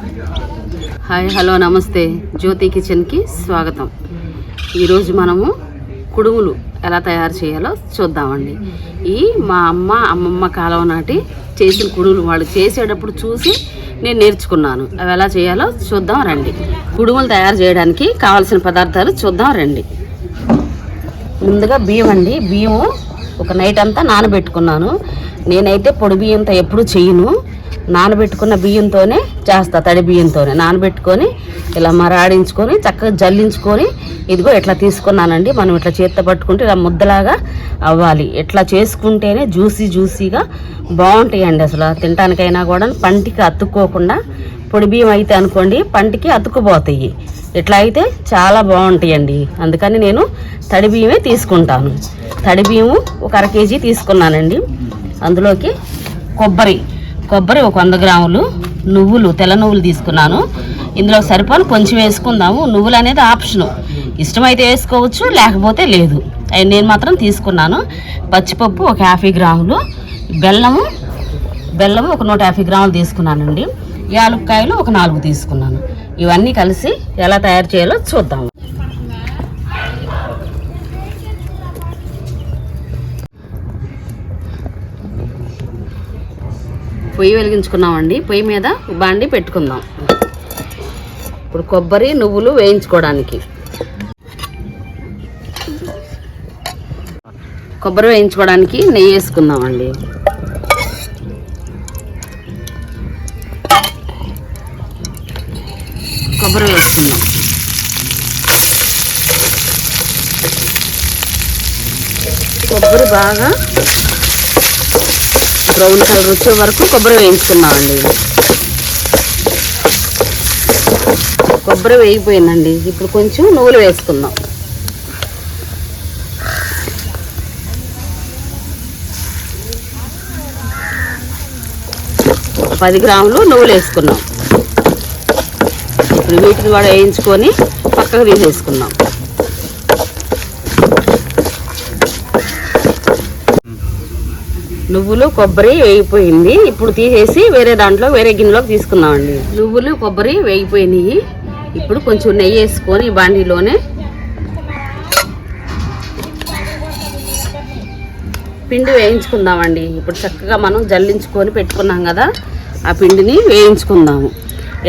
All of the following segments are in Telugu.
హాయ్ హలో నమస్తే. జ్యోతి కిచెన్కి స్వాగతం. ఈరోజు మనము కుడుములు ఎలా తయారు చేయాలో చూద్దామండి. ఈ మా అమ్మ అమ్మమ్మ కాలం నాటి చేసిన కుడుములు వాళ్ళు చేసేటప్పుడు చూసి నేను నేర్చుకున్నాను. అవి ఎలా చేయాలో చూద్దాం రండి. కుడుములు తయారు చేయడానికి కావాల్సిన పదార్థాలు చూద్దాం రండి. ముందుగా బియ్యం అండి. బియ్యం ఒక నైట్ అంతా నానబెట్టుకున్నాను. నేనైతే పొడి బియ్యంతో ఎప్పుడు చేయను. నానబెట్టుకున్న బియ్యంతోనే చేస్తా తడి బియ్యంతోనే. నానబెట్టుకొని ఇలా మరాడించుకొని చక్కగా జల్లించుకొని ఇదిగో ఇట్లా తీసుకున్నానండి మనం ఇట్లా చేత్తో పట్టుకుంటే ఇలా ముద్దలాగా అవ్వాలి. ఇట్లా చేసుకుంటేనే జ్యూసీ జ్యూసీగా బాగుంటాయండి అసలు. తినటానికైనా కూడా పంటికి అతుక్కోకుండా పొడి బియ్యం అయితే అనుకోండి పంటికి అతుక్కుపోతాయి. ఇట్లా అయితే చాలా బాగుంటాయండి. అందుకని నేను తడి బియ్యమే తీసుకుంటాను. తడి బియ్యము ఒక అర కేజీ తీసుకున్నానండి. అందులోకి కొబ్బరి. కొబ్బరి ఒక వంద గ్రాములు నువ్వులు తెల్ల నువ్వులు తీసుకున్నాను. ఇందులో సరిపోను కొంచెం వేసుకుందాము. నువ్వులు అనేది ఆప్షను. ఇష్టమైతే వేసుకోవచ్చు లేకపోతే లేదు. అవి నేను మాత్రం తీసుకున్నాను. పచ్చిపప్పు ఒక యాభై గ్రాములు. బెల్లము బెల్లము ఒక నూట యాభై గ్రాములు తీసుకున్నానండి. యాలుక్కాయలు ఒక నాలుగు తీసుకున్నాను. ఇవన్నీ కలిసి ఎలా తయారు చేయాలో చూద్దాము పొయ్యి వెలిగించుకున్నామండి. పొయ్యి మీద బాండి పెట్టుకుందాం. ఇప్పుడు కొబ్బరి నువ్వులు వేయించుకోవడానికి. కొబ్బరి వేయించుకోవడానికి నెయ్యి వేసుకుందామండి. కొబ్బరి వేసుకుందాం. కొబ్బరి బాగా బ్రౌన్ కలర్ వచ్చే వరకు కొబ్బరి వేయించుకున్నామండి. కొబ్బరి వేగిపోయిందండి. ఇప్పుడు కొంచెం నువ్వులు వేసుకుందాం. పది గ్రాములు నువ్వులు వేసుకున్నాం. ఇప్పుడు వీటిని కూడా వేయించుకొని పక్కకు తీసేసుకున్నాం నువ్వులు కొబ్బరి వేగిపోయింది ఇప్పుడు తీసేసి వేరే దాంట్లో వేరే గిన్నెలోకి తీసుకుందామండి. నువ్వులు కొబ్బరి వేగిపోయినాయి ఇప్పుడు కొంచెం నెయ్యి వేసుకొని బాండీలోనే పిండి వేయించుకుందామండి. ఇప్పుడు చక్కగా మనం జల్లించుకొని పెట్టుకున్నాం కదా ఆ పిండిని వేయించుకుందాము.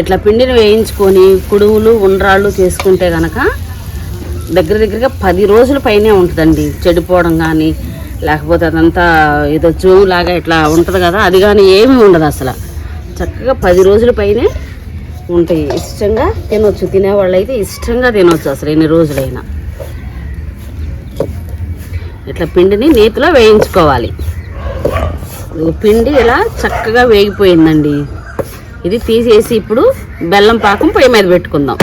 ఇట్లా పిండిని వేయించుకొని కుడువులు ఉండ్రాళ్ళు చేసుకుంటే కనుక దగ్గర దగ్గరగా పది రోజుల పైనే ఉంటుందండి. చెడిపోవడం కానీ లేకపోతే అదంతా ఏదో జోము లాగా ఇట్లా ఉంటుంది కదా అది కానీ ఏమీ ఉండదు అసలు. చక్కగా పది రోజుల పైనే ఉంటాయి. ఇష్టంగా తినొచ్చు. తినేవాళ్ళు అయితే ఇష్టంగా తినొచ్చు అసలు ఎన్ని రోజులైనా. ఇట్లా పిండిని నేతిలో వేయించుకోవాలి. పిండి ఇలా చక్కగా వేగిపోయిందండి. ఇది తీసేసి ఇప్పుడు బెల్లం పాకం పొయ్యి మీద పెట్టుకుందాం.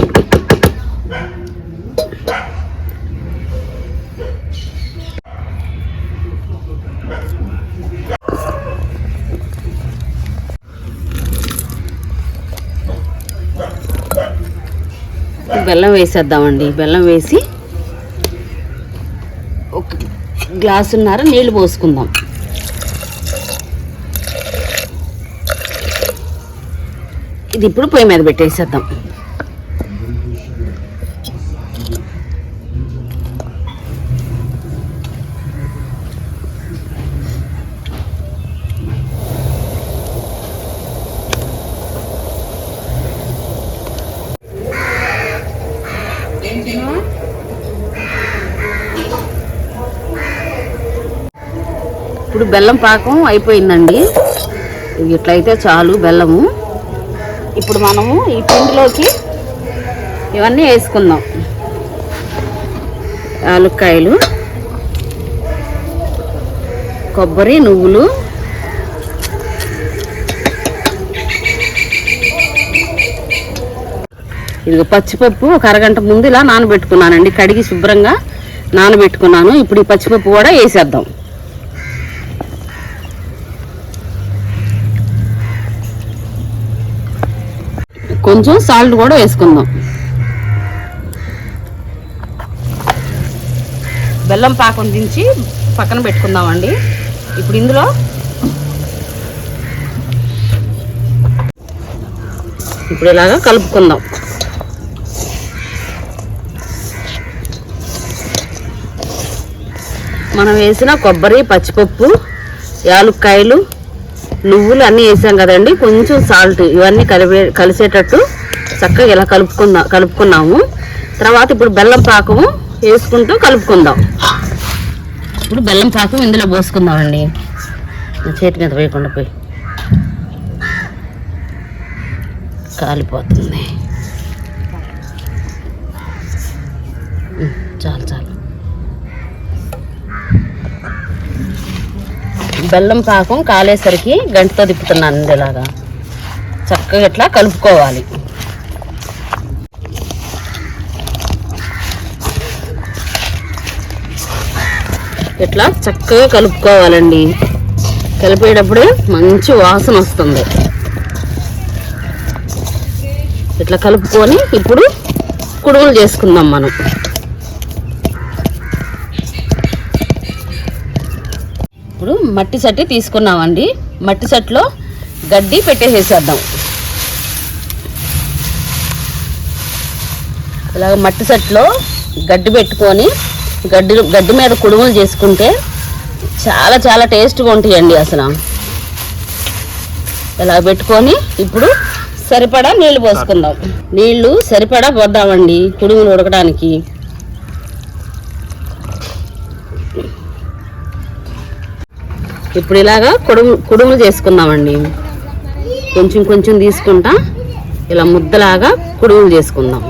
బెల్లం వేసేద్దామండి. బెల్లం వేసి ఒక గ్లాసున్నర నీళ్ళు పోసుకుందాం. ఇది ఇప్పుడు పొయ్యి మీద పెట్టేసేద్దాం. ఇప్పుడు బెల్లం పాకం అయిపోయిందండి. ఇట్లయితే చాలు బెల్లము. ఇప్పుడు మనము ఈ పిండిలోకి ఇవన్నీ వేసుకుందాం. యాలుక్కాయలు కొబ్బరి నువ్వులు ఇదిగో పచ్చిపప్పు ఒక అరగంట ముందు ఇలా నానబెట్టుకున్నానండి. కడిగి శుభ్రంగా నానబెట్టుకున్నాను. ఇప్పుడు ఈ పచ్చిపప్పు కూడా వేసేద్దాం. కొంచెం సాల్ట్ కూడా వేసుకుందాం. బెల్లం పాకం దించి పక్కన పెట్టుకుందామండి. ఇప్పుడు ఇందులో ఇప్పుడు ఇలాగా కలుపుకుందాం. మనం వేసిన కొబ్బరి పచ్చిపప్పు యాలుక్కాయలు నువ్వులు అన్నీ వేసాం కదండి. కొంచెం సాల్ట్ ఇవన్నీ కలిపే కలిసేటట్టు చక్కగా ఇలా కలుపుకుందాం కలుపుకున్నాము. తర్వాత ఇప్పుడు బెల్లం పాకము వేసుకుంటూ కలుపుకుందాం. ఇప్పుడు బెల్లం పాకం ఇందులో పోసుకుందామండి. చేతి మీద వేయకుండా పోయి. కాలిపోతుంది. చాలు చాలు. బెల్లం పాకం కాలేసరికి గంటతో తిప్పుతున్నాను ఇలాగా చక్కగా ఇట్లా కలుపుకోవాలి. ఇట్లా చక్కగా కలుపుకోవాలండి. కలిపేటప్పుడే మంచి వాసన వస్తుంది. ఇట్లా కలుపుకొని ఇప్పుడు కుడుములు చేసుకుందాం మనం. ఇప్పుడు మట్టి సట్టి తీసుకున్నామండి. మట్టి సట్లో గడ్డి పెట్టేసేసేద్దాం. ఇలాగ మట్టి సట్లో గడ్డి పెట్టుకొని గడ్డి గడ్డి మీద కుడుములు చేసుకుంటే చాలా చాలా టేస్ట్గా ఉంటాయండి అసలు. ఇలా పెట్టుకొని ఇప్పుడు సరిపడా నీళ్ళు పోసుకుందాం. నీళ్ళు సరిపడా పోద్దామండి కుడుములు ఉడకడానికి. ఇప్పుడు ఇలాగా కుడుము కుడుములు చేసుకుందామండి. కొంచెం కొంచెం తీసుకుంటా ఇలా ముద్దలాగా కుడుములు చేసుకుందాం.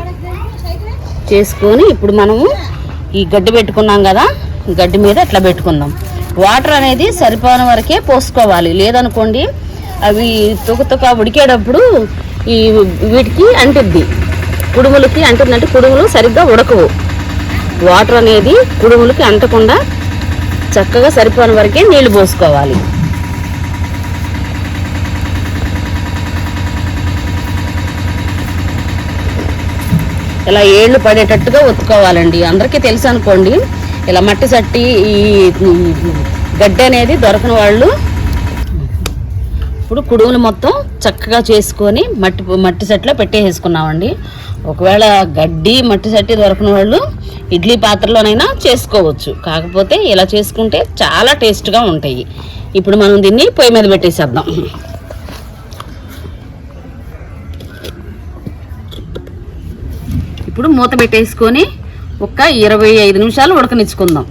చేసుకొని ఇప్పుడు మనము ఈ గడ్డి పెట్టుకున్నాం కదా గడ్డి మీద ఇట్లా పెట్టుకుందాం. వాటర్ అనేది సరిపోయిన వరకే పోసుకోవాలి. లేదనుకోండి అవి తుక తుక ఉడికేటప్పుడు ఈ వీటికి అంటుద్ది. కుడుములకి అంటుందంటే కుడుములు సరిగ్గా ఉడకవు. వాటర్ అనేది కుడుములకి అంటకుండా చక్కగా సరిపోని వరకే నీళ్ళు పోసుకోవాలి. ఇలా ఏళ్ళు పడేటట్టుగా ఒత్తుకోవాలండి. అందరికీ తెలుసు అనుకోండి ఇలా మట్టి సట్టి ఈ గడ్డి అనేది దొరకని వాళ్ళు ఇప్పుడు కుడుములు మొత్తం చక్కగా చేసుకొని మట్టి మట్టి సెట్లో పెట్టేసుకున్నామండి ఒకవేళ గడ్డి మట్టి సట్టి దొరకని వాళ్ళు ఇడ్లీ పాత్రలోనైనా చేసుకోవచ్చు. కాకపోతే ఇలా చేసుకుంటే చాలా టేస్ట్గా ఉంటాయి. ఇప్పుడు మనం దీన్ని పొయ్యి మీద పెట్టేసేద్దాం. ఇప్పుడు మూత పెట్టేసుకొని ఒక ఇరవై ఐదు నిమిషాలు ఉడకనిచ్చుకుందాం.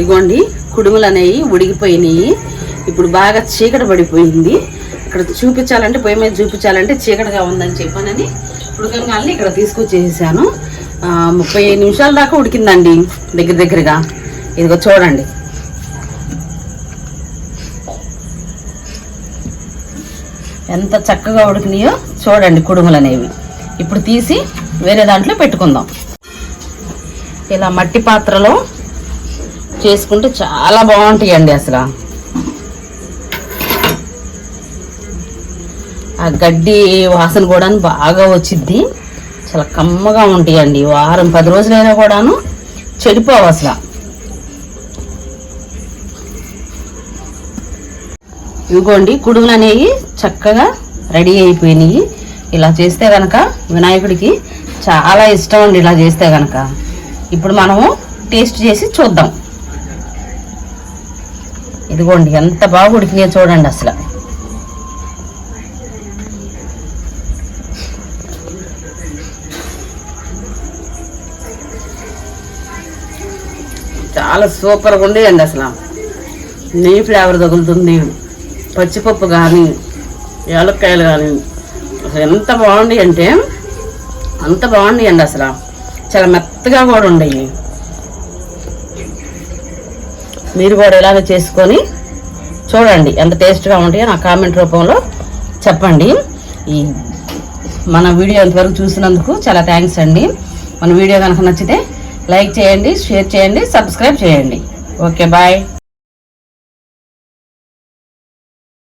ఇగోండి. కుడుములు అనేవి ఉడిగిపోయినాయి. ఇప్పుడు బాగా చీకటి పడిపోయింది. ఇక్కడ చూపించాలంటే పొయ్యి మీద చూపించాలంటే చీకటిగా ఉందని చెప్పానని ఉడకంగానే ఇక్కడ తీసుకొచ్చేసాను ముప్పై ఐదు నిమిషాల దాకా ఉడికిందండి దగ్గర దగ్గరగా. ఇదిగో చూడండి. ఎంత చక్కగా ఉడికినాయో చూడండి కుడుములు అనేవి ఇప్పుడు తీసి వేరే దాంట్లో పెట్టుకుందాం. ఇలా మట్టి పాత్రలో చేసుకుంటే చాలా బాగుంటాయండి అసలు. ఆ గడ్డి వాసన కూడా బాగా వచ్చిద్ది. చాలా కమ్మగా ఉంటాయండి. వారం పది రోజులైనా కూడాను చెడిపోవు అసలు. ఇదిగోండి కుడుములు అనేవి చక్కగా రెడీ అయిపోయినాయి. ఇలా చేస్తే కనుక వినాయకుడికి చాలా ఇష్టం అండి ఇలా చేస్తే కనుక ఇప్పుడు మనము టేస్ట్ చేసి చూద్దాం. ఇదిగోండి ఎంత బాగా ఉడికినాయో చూడండి అసలు. చాలా సూపర్గా ఉండేయండి అసలు. నెయ్యి ఫ్లేవర్ తగులుతుంది పచ్చిపప్పు కానీ యాలక్కాయలు కానీ అసలు ఎంత బాగుంది అంటే అంత బాగున్నాయండి అసలు. చాలా మెత్తగా కూడా ఉండేవి మీరు కూడా ఇలాగ చేసుకొని చూడండి ఎంత టేస్ట్గా ఉంటాయో నా కామెంట్ రూపంలో చెప్పండి. ఈ మన వీడియో ఇంతవరకు చూసినందుకు చాలా థ్యాంక్స్ అండి. మన వీడియో కనుక నచ్చితే లైక్ చేయండి షేర్ చేయండి సబ్స్క్రైబ్ చేయండి. Okay bye.